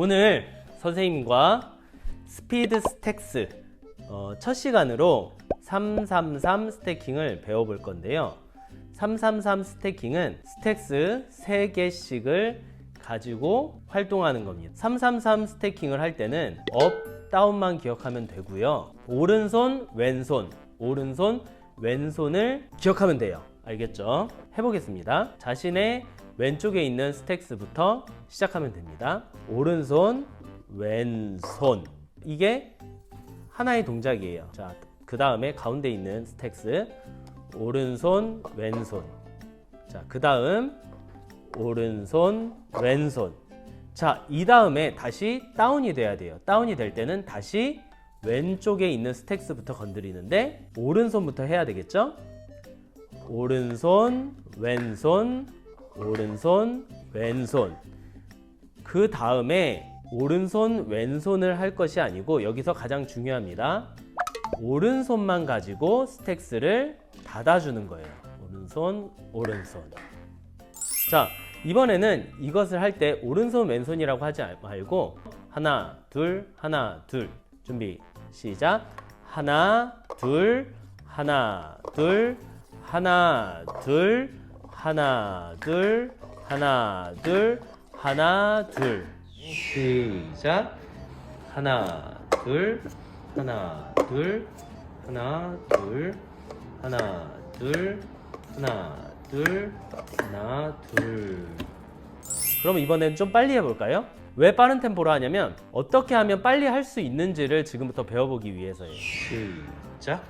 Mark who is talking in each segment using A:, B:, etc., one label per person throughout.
A: 오늘 선생님과 스피드 스택스 어, 첫 시간으로 333 스태킹을 배워볼 건데요. 333 스태킹은 스택스 3개씩을 가지고 활동하는 겁니다. 333 스태킹을 할 때는 업, 다운만 기억하면 되고요. 오른손, 왼손, 오른손, 왼손을 기억하면 돼요. 알겠죠? 해보겠습니다. 자신의 왼쪽에 있는 스택스부터 시작하면 됩니다. 오른손, 왼손. 이게 하나의 동작이에요. 자, 그 다음에 가운데 있는 스택스. 오른손, 왼손. 자, 그 다음 오른손, 왼손. 자, 이 다음에 다시 다운이 돼야 돼요. 다운이 될 때는 다시 왼쪽에 있는 스택스부터 건드리는데 오른손부터 해야 되겠죠? 오른손, 왼손, 오른손, 왼손. 그 다음에 오른손, 왼손을 할 것이 아니고 여기서 가장 중요합니다. 오른손만 가지고 스택스를 닫아주는 거예요. 오른손, 오른손. 자, 이번에는 이것을 할 때 오른손, 왼손이라고 하지 말고 하나, 둘, 하나, 둘. 준비, 시작. 하나, 둘, 하나, 둘, 하나, 둘, 하나, 둘, 하나, 둘, 하나, 둘. 시작. 하나, 둘, 하나, 둘, 하나, 둘, 하나, 둘, 하나, 둘, 하나, 둘. 그럼 이번엔 좀 빨리 해볼까요? 왜 빠른 템포로 하냐면 어떻게 하면 빨리 할 수 있는지를 지금부터 배워보기 위해서예요. 시작.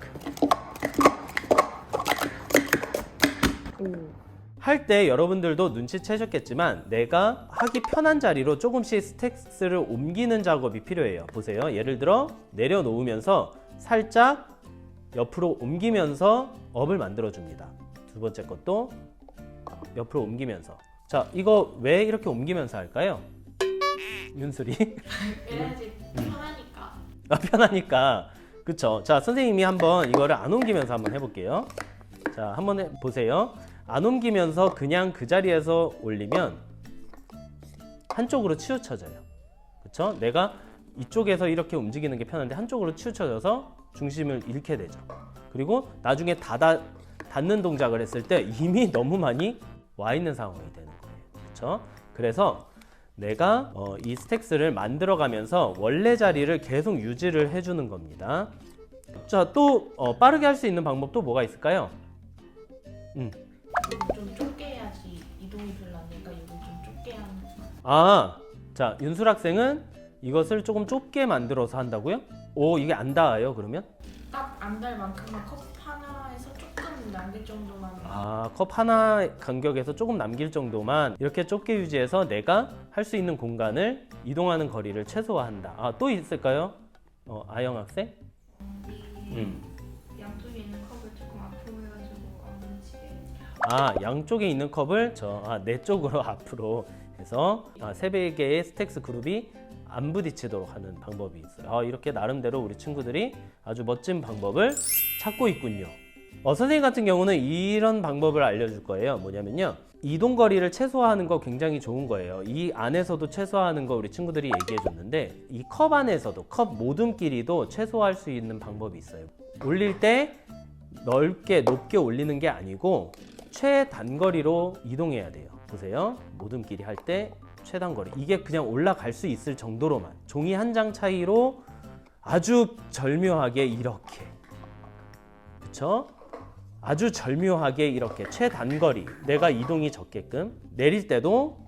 A: 할 때 여러분들도 눈치채셨겠지만 내가 하기 편한 자리로 조금씩 스택스를 옮기는 작업이 필요해요. 보세요. 예를 들어 내려놓으면서 살짝 옆으로 옮기면서 업을 만들어 줍니다. 두 번째 것도 옆으로 옮기면서. 자, 이거 왜 이렇게 옮기면서 할까요?
B: 그래야지 편하니까.
A: 아, 편하니까. 그쵸. 자, 선생님이 한번 이거를 안 옮기면서 한번 해볼게요. 자, 한번 해, 보세요. 안 옮기면서 그냥 그 자리에서 올리면 한쪽으로 치우쳐져요. 그쵸? 내가 이쪽에서 이렇게 움직이는 게 편한데 한쪽으로 치우쳐져서 중심을 잃게 되죠. 그리고 나중에 닫아, 닫는 동작을 했을 때 이미 너무 많이 와 있는 상황이 되는 거예요. 그쵸? 그래서 내가 어, 이 스택스를 만들어 가면서 원래 자리를 계속 유지를 해주는 겁니다. 자, 또 어, 빠르게 할 수 있는 방법도 뭐가 있을까요? 음. 아, 자, 윤술 학생은 이것을 조금 좁게 만들어서 한다고요? 오, 이게 안 닿아요, 그러면?
B: 딱 안 달 만큼만 컵 하나에서 조금 남길 정도만.
A: 아, 컵 하나 간격에서 조금 남길 정도만 이렇게 좁게 유지해서 내가 할 수 있는 공간을 이동하는 거리를 최소화한다. 아, 또 있을까요? 어, 아영 학생? 음.
B: 양쪽에 있는 컵을 조금 앞으로 해가지고 안 뭉치게.
A: 아 양쪽에 있는 컵을 저내 쪽으로 앞으로 해서 아, 세 개의 스택스 그룹이 안 부딪히도록 하는 방법이 있어요. 아, 이렇게 나름대로 우리 친구들이 아주 멋진 방법을 찾고 있군요. 어, 선생님 같은 경우는 이런 방법을 알려줄 거예요. 뭐냐면요. 이동 거리를 최소화하는 거 굉장히 좋은 거예요. 이 안에서도 최소화하는 거 우리 친구들이 얘기해 줬는데 이 컵 안에서도 컵 모둠끼리도 최소화할 수 있는 방법이 있어요. 올릴 때 넓게 높게 올리는 게 아니고 최단거리로 이동해야 돼요. 보세요. 모둠끼리 할 때 최단 거리. 이게 그냥 올라갈 수 있을 정도로만 종이 한 장 차이로 아주 절묘하게 이렇게. 그쵸? 아주 절묘하게 이렇게 최단거리. 내가 이동이 적게끔 내릴 때도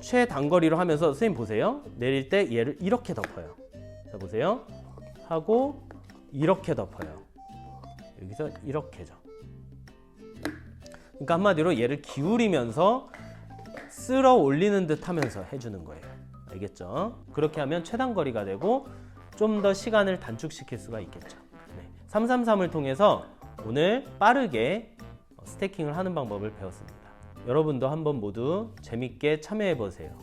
A: 최단거리로 하면서 선생님 보세요. 내릴 때 얘를 이렇게 덮어요. 자 보세요. 하고 이렇게 덮어요. 여기서 이렇게죠. 그러니까 한마디로 얘를 기울이면서 쓸어 올리는 듯 하면서 해주는 거예요. 알겠죠? 그렇게 하면 최단거리가 되고 좀 더 시간을 단축시킬 수가 있겠죠. 네. 333을 통해서 오늘 빠르게 스태킹을 하는 방법을 배웠습니다. 여러분도 한번 모두 재밌게 참여해 보세요.